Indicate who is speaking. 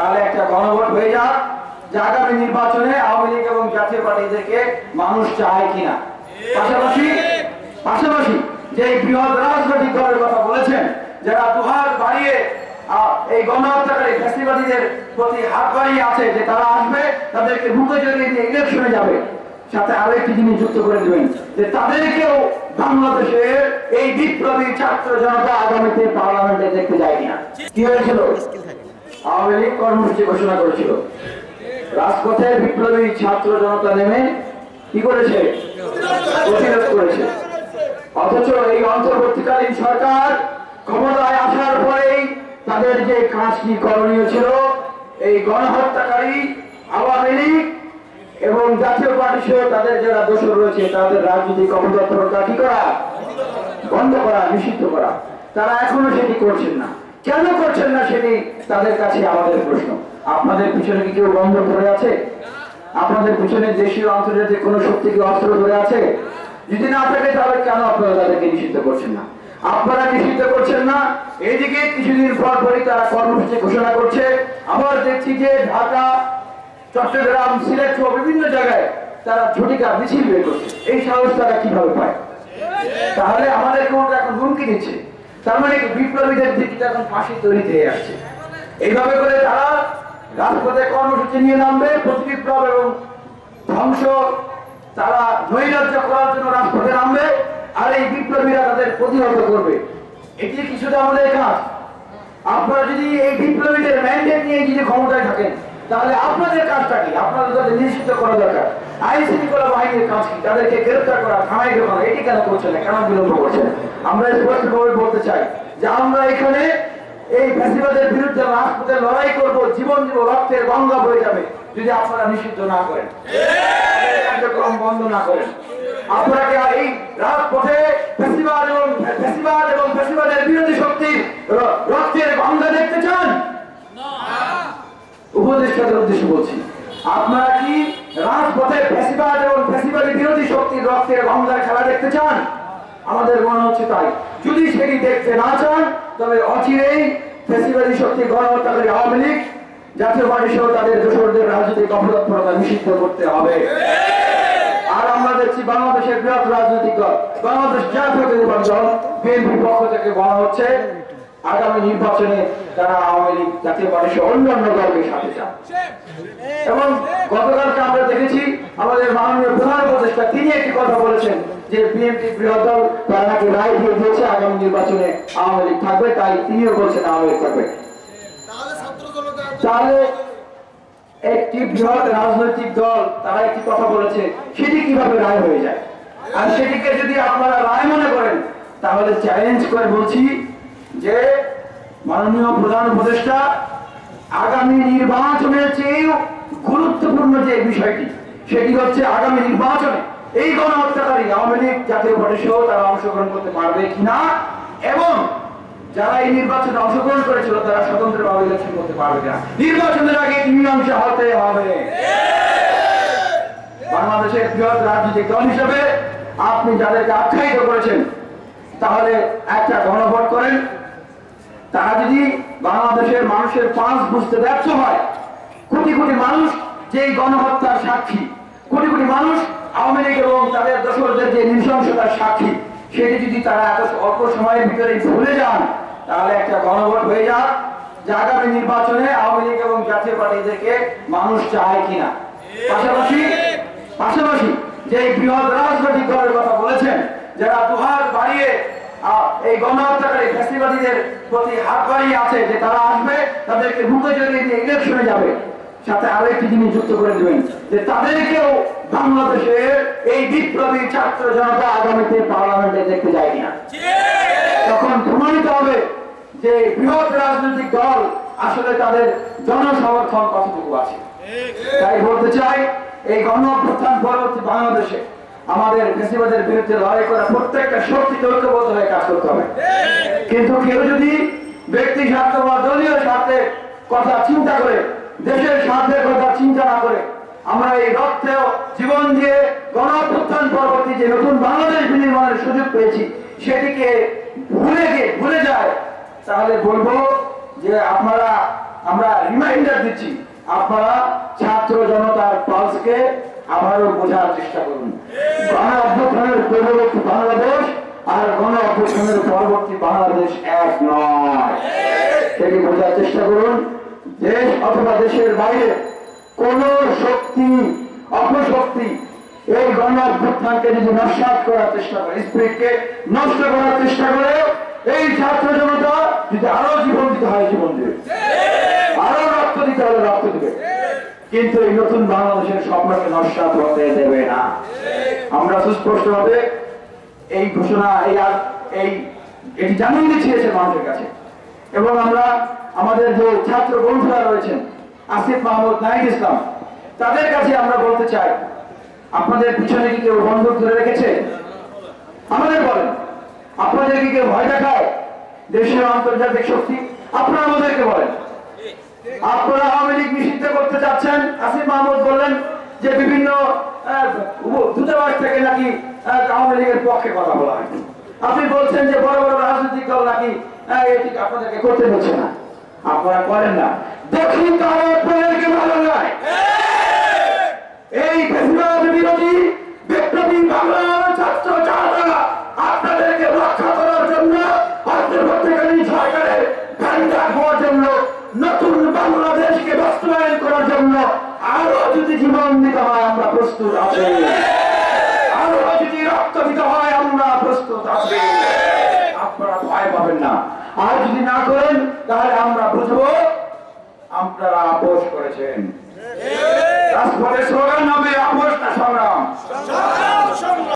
Speaker 1: তাহলে একটা গণভোট হয়ে যাক, যে আগামী নির্বাচনে আওয়ামী লীগ এবং জাতীয় পার্টিদেরকে মানুষ চায় কিনা। পাশাপাশি পাশাপাশি যে বৃহৎ রাজনৈতিক দলের কথা বলেছেন, যারা দুহাত বাড়িয়ে এই গণহত্যাকারী ফ্যাসিবাদীদের প্রতি হাত বাড়িয়ে আছে যে তারা আসবে, তাদেরকে মুখে জড়িয়ে দিয়ে ইলেকশনে যাবে। সাথে আরও একটি জিনিস যুক্ত করে দেবেন, যে তাদেরকেও বাংলাদেশের এই বিপ্লবী ছাত্র জনতা আগামীতে পার্লামেন্টে দেখতে যায় কিনা। কি হয়েছিল? আওয়ামী লীগ কর্মসূচি ঘোষণা করেছিল। রাজপথে বিপ্লবী ছাত্র জনতা নেমে কি করেছে? প্রতিরোধ করেছে। অথচ এই অন্তর্বর্তীকালীন সরকার ক্ষমতায় আসার পরেই তাদের যে কাজটি করণীয় ছিল, এই গণহত্যাকারী আওয়ামী লীগ এবং জাতীয় পার্টি সহ তাদের যারা দোষর রয়েছে, তাদের রাজনৈতিক অপতৎপরতা কি করা? বন্ধ করা, নিষিদ্ধ করা। তারা এখনও সেটি করছেন না। কেন করছেন না সেটি তাদের কাছে আমাদের প্রশ্ন। আপনাদের পিছনে কি কেউ বন্ধ ধরে আছে? আপনাদের পিছনে দেশীয় আন্তর্জাতিক কোন শক্তি কি অস্ত্র ধরে আছে? যদি না থাকে, তাহলে কেন আপনারা তাদেরকে নিষিদ্ধ করছেন না? আপনারা নিষিদ্ধ করছেন না? এইদিকে কিছুদিন পর পরই তারা কর্মসূচি ঘোষণা করছে। আবার দেখছি যে ঢাকা, চট্টগ্রাম, সিলেট সহ বিভিন্ন জায়গায় তারা ঝটিকা, মিছিল বের করছে। এই সাহস তারা কীভাবে পায়? তাহলে আমাদের কোনটা এখন হুমকি দিচ্ছে। তার মানে বিপ্লবীদের দিকটা এখন ফাঁসি তৈরি হয়ে আসছে। এইভাবে করে তারা রাজপথে কর্মসূচি নিয়ে নামবে প্রতিবিপ্লব এবং ধ্বংস তারা নৈরাজ্য করার জন্য রাজপথে নামবে, আর এই বিপ্লবীরা তাদের প্রতিহত করবে। এটি কিছুটা আমাদের কাজ। আপনারা যদি এই বিপ্লবীদের ম্যান্ডেট নিয়ে যদি ক্ষমতায় থাকেন, তাহলে আপনাদের কাজটা কি? আপনাদের তাদের নিশ্চিত করা দরকার। আইন শৃঙ্খলা বাহিনীর কাজ কি? তাদেরকে গ্রেফতার করা, থানায় ঢোকানো, এটি কেন করছেন না? কেন বিলম্ব করছেন? না? আমরা স্পষ্টভাবে বলতে চাই যে আমরা এখানে এই ফ্যাসিবাদের বিরুদ্ধে রাজপথে লড়াই করব জীবন জীব রক্তের গঙ্গা বয়ে যাবে যদি আপনারা নিষিদ্ধ না করেন। কার্যক্রম বন্ধ না করেন। আপনারা কি এই রাজপথে ফ্যাসিবাদ এবং ফ্যাসিবাদ এবং ফ্যাসিবাদের বিরোধী শক্তির রক্তের গঙ্গা দেখতে চান? উপদেষ্টাদের উদ্দেশ্যে বলছি আপনারা কি রাজপথে ফ্যাসিবাদ এবং ফ্যাসিবাদী বিরোধী শক্তির রক্তের গঙ্গার খেলা দেখতে চান? আমাদের মনে হচ্ছে তাই। যদি সেটি দেখতে না চান, তবে অচিরেই ফ্যাসিবাদী শক্তি গণহত্যাকারী আওয়ামী লীগ, জাতীয় পার্টি সহ তাদের দোষরদের রাজনৈতিক অপরাধপরতা নিষিদ্ধ করতে হবে। আর আমরা দেখছি বাংলাদেশের বৃহৎ রাজনৈতিক দল, বাংলাদেশ পক্ষ থেকে বলা হচ্ছে, আগামী নির্বাচনে তারা আওয়ামী লীগ, জাতীয় অন্যান্য দলকে সাথে চান। এবং গতকালকে আমরা দেখেছি আমাদের মাননীয় প্রধান উপদেষ্টা তিনি একটি কথা বলেছেন যে বিএনপি বৃহৎ দল তারা নাকি রায় দিয়ে দিয়েছে আগামী নির্বাচনে আওয়ামী লীগ থাকবে তাই তিনিও বলছেন আওয়ামী লীগ থাকবে।
Speaker 2: তাহলে
Speaker 1: তাহলে একটি বৃহৎ রাজনৈতিক দল তারা একটি কথা বলেছে সেটি কীভাবে রায় হয়ে যায়? আর সেটিকে যদি আপনারা রায় মনে করেন তাহলে চ্যালেঞ্জ করে বলছি যে মাননীয় প্রধান উপদেষ্টা আগামী নির্বাচনের চেয়েও গুরুত্বপূর্ণ যে বিষয়টি সেটি হচ্ছে আগামী নির্বাচনে এই গণহত্যাকারী আওয়ামী লীগ জাতীয় পার্টি সহ তারা অংশগ্রহণ করতে পারবে কিনা এবং যারা এই নির্বাচনে অংশগ্রহণ করেছিল, তারা স্বতন্ত্রভাবে ইলেকশন করতে পারবে কিনা? নির্বাচনের আগে মীমাংসা হতে হবে। বাংলাদেশের বৃহৎ রাজনৈতিক দল হিসেবে আপনি যাদেরকে আখ্যায়িত করেছেন, তাহলে একটা গণভোট করেন। তারা যদি বাংলাদেশের মানুষের পাঁচ বুঝতে ব্যর্থ হয়, কোটি কোটি মানুষ যে গণহত্যার সাক্ষী কোটি কোটি মানুষ আওয়ামী লীগ এবং তাদের দোসরদের যে নৃশংসতার সাক্ষী, সেটি যদি তারা এত অল্প সময়ের ভিতরে ভুলে যান, তাহলে একটা গণভোট হয়ে যাক, যে আগামী নির্বাচনে আওয়ামী লীগ এবং জাতীয় পার্টিদেরকে মানুষ চায় কিনা। পাশাপাশি পাশাপাশি যে বৃহৎ রাজনৈতিক দলের কথা বলেছেন, যারা দুহাত বাড়িয়ে এই গণহত্যাকারী ফ্যাসিবাদীদের প্রতি হাত বাড়িয়ে আছে যে তারা আসবে, তাদেরকে মুখে জড়িয়ে দিয়ে ইলেকশনে যাবে। সাথে আরও একটি জিনিস যুক্ত করে দেবেন, যে তাদেরকেও বাংলাদেশের এই বিপ্লবী ছাত্র জনতা আগামীতে পার্লামেন্টে দেখতে যায় কিনা। তখন প্রমাণিত হবে যে বৃহৎ রাজনৈতিক দল আসলে তাদের জনসমর্থন কতটুকু আছে। তাই বলতে চাই, এই গণ অভ্যুত্থান পরবর্তী বাংলাদেশে আমাদের ফেসিবাদের বিরুদ্ধে লড়াই করা প্রত্যেকটা শক্তি ঐক্যবদ্ধ হয়ে কাজ করতে হবে। কিন্তু কেউ যদি ব্যক্তি স্বার্থ বা দলীয় স্বার্থে কথা চিন্তা করে দেশের স্বার্থের কথা চিন্তা না করে আমরা এই রক্তে জীবন দিয়ে গণ অভ্যুত্থান পরবর্তী যে নতুন বাংলাদেশ বিনির্মাণের সুযোগ পেয়েছি, সেটিকে ভুলে গিয়ে ভুলে যায়, তাহলে বলব যে আপনারা, আমরা রিমাইন্ডার দিচ্ছি, আপনারা ছাত্র জনতার পালসকে আবারও বোঝার চেষ্টা করুন। গণ অভ্যুত্থানের পূর্ববর্তী বাংলাদেশ আর গণ অভ্যুত্থানের পরবর্তী বাংলাদেশ এক নয়। সেটি বোঝার চেষ্টা করুন। দেশ অথবা দেশের বাইরে কোন শক্তি, অপশক্তি এই গণ অভ্যুত্থানকে যদি নস্বাত করার চেষ্টা করে, স্পিরিটকে নষ্ট করার চেষ্টা করে, এই ছাত্র জনতা যদি আরও জীবন দিতে হয়, জীবন দেবে। আরও রক্ত দিতে হলে রক্ত দেবে। কিন্তু এই নতুন বাংলাদেশের স্বপ্নকে নস্বাত হতে দেবে না। আমরা সুস্পষ্টভাবে এই ঘোষণা, এই এই এটি জানিয়ে দিচ্ছি মানুষের কাছে। এবং আমরা আমাদের যে ছাত্র বন্ধুরা রয়েছেন, আসিফ মাহমুদ নাইক ইসলাম, তাদের কাছে আমরা বলতে চাই, আপনাদের পিছনে কি কেউ বন্দুক ধরে রেখেছে? আমাদের বলেন, আপনাদের কি কেউ ভয় দেখায়? দেশের আন্তর্জাতিক শক্তি, আপনারা আমাদেরকে বলেন। আপনারা আওয়ামী লীগ নিষিদ্ধ করতে চাচ্ছেন, আসিফ মাহমুদ বললেন যে বিভিন্ন দূতাবাস থেকে নাকি আওয়ামী লীগের পক্ষে কথা বলা হয়। আপনি বলছেন যে বড় বড় রাজনৈতিক দল নাকি আপনাদেরকে করতে হচ্ছে না। আপনারা করেন না। আপনাদেরকে ভালো নয়? এই বিরোধী বিপ্লবী বাংলার ছাত্র আপনাদেরকে রক্ষা করার জন্য সরকারের ভ্যান্ডা হওয়ার জন্য, নতুন বাংলাদেশকে বাস্তবায়ন করার জন্য আরও যদি জীবন দিতে হয়, আমরা প্রস্তুত আছি। আরও যদি রক্ত দিতে হয়, আমরা প্রস্তুত আছি। আপনারা ভয় পাবেন না। আর যদি না করেন তাহলে আমরা বুঝব আপনারা আপোষ করেছেন। স্লোগান হবে আপোষ না সংগ্রাম।